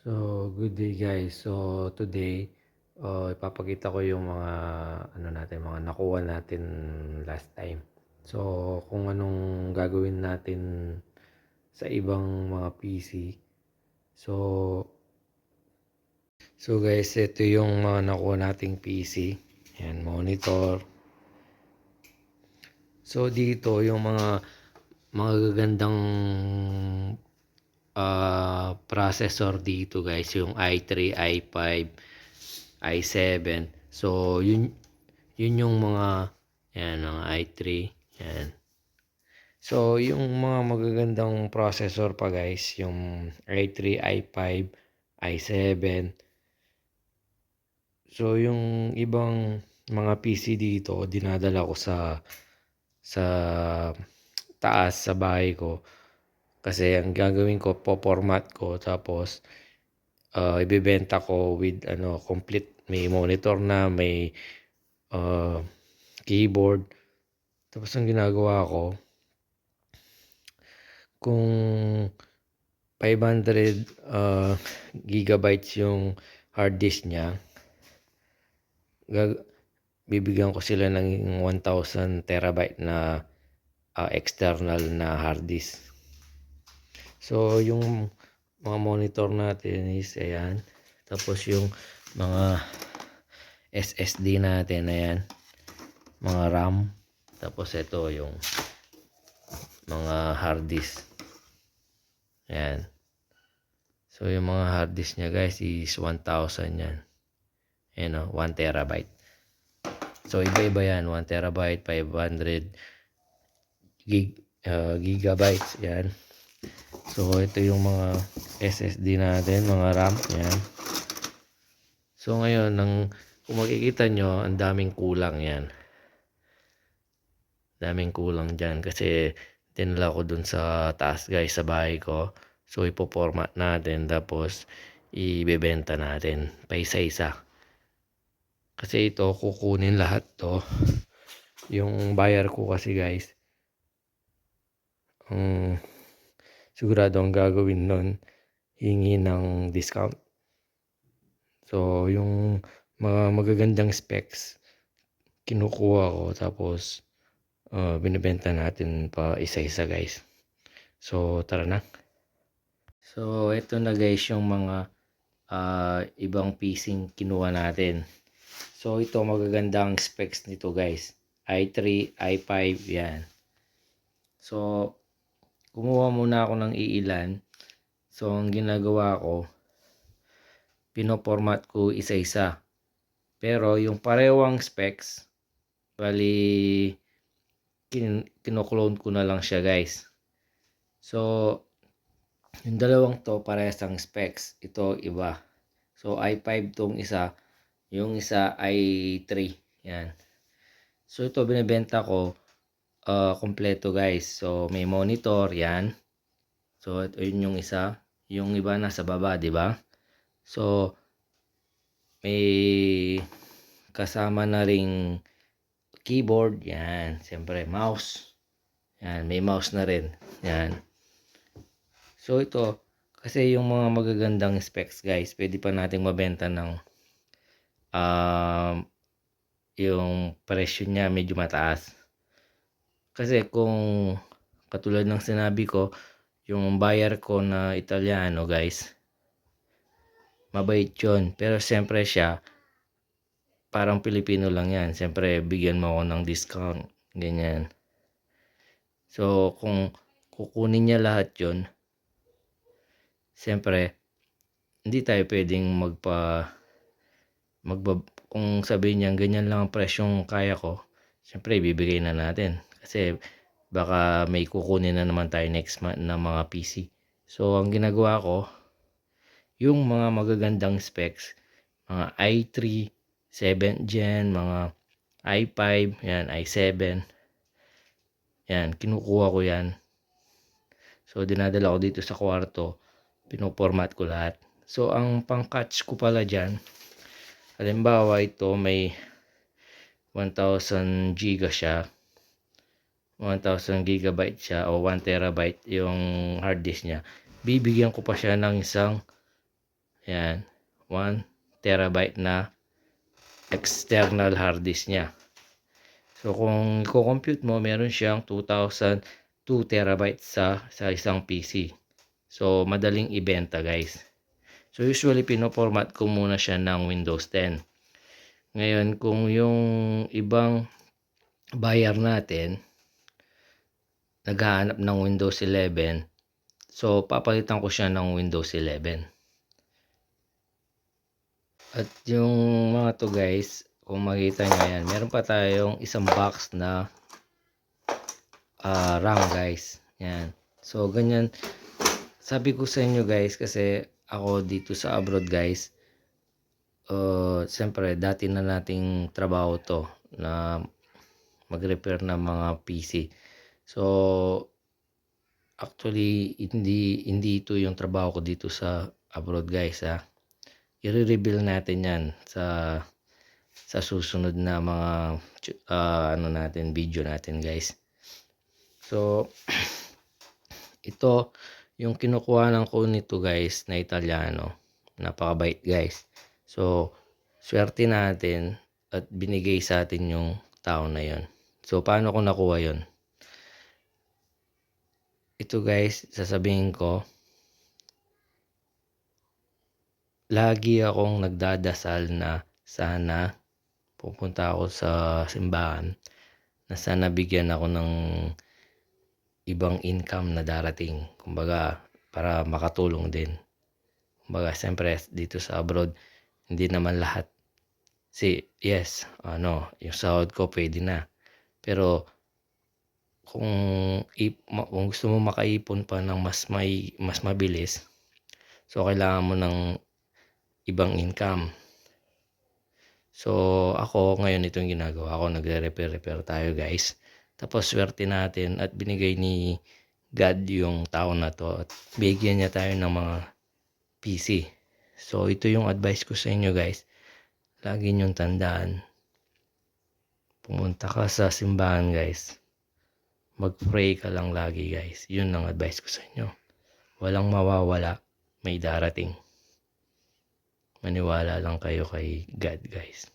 So, good day guys. So, today, uh, ipapakita ko yung mga ano natin, mga nakuha natin last time. So, kung anong gagawin natin sa ibang mga PC. So, so guys, ito yung mga nakuha nating PC. Yan, monitor. So, dito yung mga mga gagandang ah processor dito guys yung i3, i5, i7 so yun yun yung mga yan mga i3 yan. So yung mga magagandang processor pa guys yung i3, i5, i7 so yung ibang mga PC dito dinadala ko sa sa taas sa bahay ko kasi ang gagawin ko, po-format ko tapos uh, ibebenta ko with ano, complete may monitor na, may uh, keyboard. Tapos ang ginagawa ko kung 500 uh, gigabytes yung hard disk niya, gag bibigyan ko sila ng 1000 terabyte na uh, external na hard disk. So, yung mga monitor natin is ayan. Tapos yung mga SSD natin ayan. Mga RAM. Tapos ito yung mga hard disk. Ayan. So, yung mga hard disk niya guys is 1,000 yan. Ayan o, 1 terabyte. So, iba-iba yan. 1 terabyte, 500 gig, uh, gigabytes. Yan. So, ito yung mga SSD natin, mga RAM. Yan. So, ngayon, nang, kung makikita nyo, ang daming kulang yan. Daming kulang dyan. Kasi, tinala ko dun sa taas, guys, sa bahay ko. So, ipoformat natin. Tapos, ibebenta natin. Pa isa-isa. Kasi ito, kukunin lahat to. Yung buyer ko kasi, guys. Um, sigurado ang gagawin nun hingi ng discount. So yung mga magagandang specs kinukuha ko tapos uh, binibenta natin pa isa-isa guys. So tara na. So ito na guys yung mga uh, ibang piecing kinuha natin. So ito magagandang specs nito guys. I3, i5 yan. So kumuha muna ako ng iilan. So, ang ginagawa ko, pinoformat ko isa-isa. Pero, yung parewang specs, bali, kin kinoklone ko na lang siya guys. So, yung dalawang to, parehas ang specs. Ito, iba. So, i5 tong isa. Yung isa, i3. Yan. So, ito, binibenta ko uh, kompleto guys. So may monitor 'yan. So ito yun yung isa, yung iba nasa baba, 'di ba? So may kasama na ring keyboard, 'yan. Siyempre mouse. 'Yan, may mouse na rin. 'Yan. So ito kasi yung mga magagandang specs guys, pwede pa nating mabenta ng um, yung presyo niya medyo mataas. Kasi kung katulad ng sinabi ko, yung buyer ko na Italiano guys, mabait yun. Pero siyempre siya, parang Pilipino lang yan. Siyempre, bigyan mo ako ng discount. Ganyan. So, kung kukunin niya lahat yun, siyempre, hindi tayo pwedeng magpa, magba, kung sabihin niya, ganyan lang ang presyong kaya ko, siyempre, ibibigay na natin. Kasi baka may kukunin na naman tayo next month na mga PC. So, ang ginagawa ko, yung mga magagandang specs, mga i3, 7 Gen, mga i5, yan, i7, yan, kinukuha ko yan. So, dinadala ko dito sa kwarto, pinoformat ko lahat. So, ang pang-catch ko pala dyan, halimbawa ito may 1000 giga siya, 1000 gigabyte siya o 1 terabyte yung hard disk niya bibigyan ko pa siya ng isang Yan. 1 terabyte na external hard disk niya. So, kung i-compute mo, meron siyang 2,002 terabyte sa, sa isang PC. So, madaling ibenta guys. So, usually, pinoformat ko muna siya ng Windows 10. Ngayon, kung yung ibang buyer natin, naghahanap ng Windows 11, so, papalitan ko siya ng Windows 11. At yung mga to guys, kung makita nyo yan, meron pa tayong isang box na ah, RAM guys. Yan. So, ganyan. Sabi ko sa inyo guys, kasi ako dito sa abroad guys, uh, siyempre, dati na nating trabaho to na mag-repair ng mga PC. So, actually, hindi, hindi ito yung trabaho ko dito sa abroad guys ha. I-reveal natin yan sa sa susunod na mga uh, ano natin video natin guys. So ito yung kinukuha ng ko nito guys na Italiano. Napakabait guys. So swerte natin at binigay sa atin yung tao na yon. So paano ko nakuha yon? Ito guys, sasabihin ko lagi akong nagdadasal na sana pupunta ako sa simbahan na sana bigyan ako ng ibang income na darating. Kumbaga, para makatulong din. Kumbaga, siyempre, dito sa abroad, hindi naman lahat. Si, yes, ano, yung sahod ko pwede na. Pero, kung, kung gusto mo makaipon pa ng mas may mas mabilis, so kailangan mo ng ibang income. So, ako ngayon itong ginagawa ko, nagre-repair-repair tayo guys. Tapos swerte natin at binigay ni God yung tao na to at bigyan niya tayo ng mga PC. So, ito yung advice ko sa inyo guys. Lagi niyong tandaan. Pumunta ka sa simbahan guys. Mag-pray ka lang lagi guys. Yun ang advice ko sa inyo. Walang mawawala, may darating maniwala lang kayo kay God guys